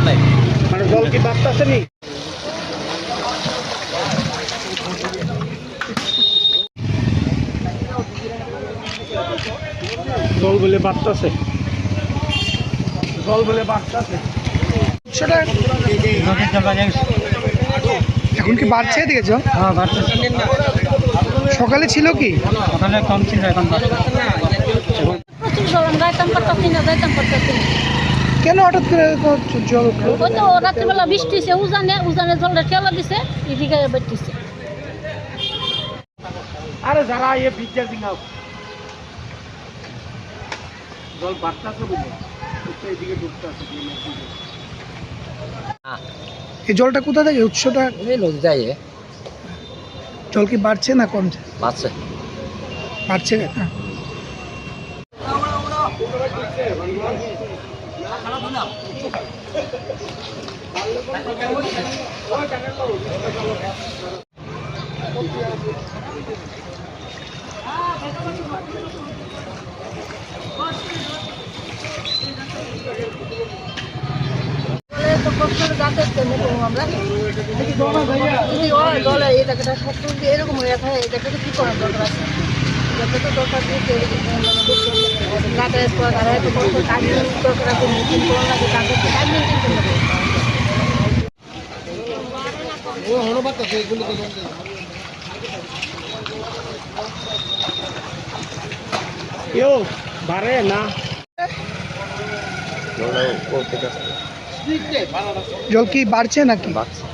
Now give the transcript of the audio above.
নাই। মানে জল কি বাড়তেছে নি? জল বলে বাড়তেছে জল বলে বাড়তেছে সেটা এখন কি বাড়ছে এদিকে জল হ্যাঁ বাড়তেছে সকালে ছিল কি? ওখানে কম ছিল এখন বাড়তেছে প্রচুর গরম যাইতাম পারতাম না যাইতাম পারতাম কেন হঠাৎ করে জল উঠল? ওই তো রাত্রিবেলা বৃষ্টি হয়েছে উজানে উজানে জলটা ঠেলা দিছে এদিকে বেটিছে আরে যারা ভিজা দিঙাও জল বাড়তেছে এদিকে এই জলটা কোথা থেকে উৎসটা? এই নদী যাই জল কি বাড়ছে না কমছে বাড়ছে। হ্যাঁ এরকম হয়ে থাকে জায়গাটা কি করার দরকার আছে যাতে তো দরকার দিতে যাতায়াত করা তারা এত কষ্ট কাজ দরকার আছে মিটিং করা লাগে তাদের কাজ মেনটেন করতে হবে। বাড়ে না। জল কি বাড়ছে নাকি? বাচ্চা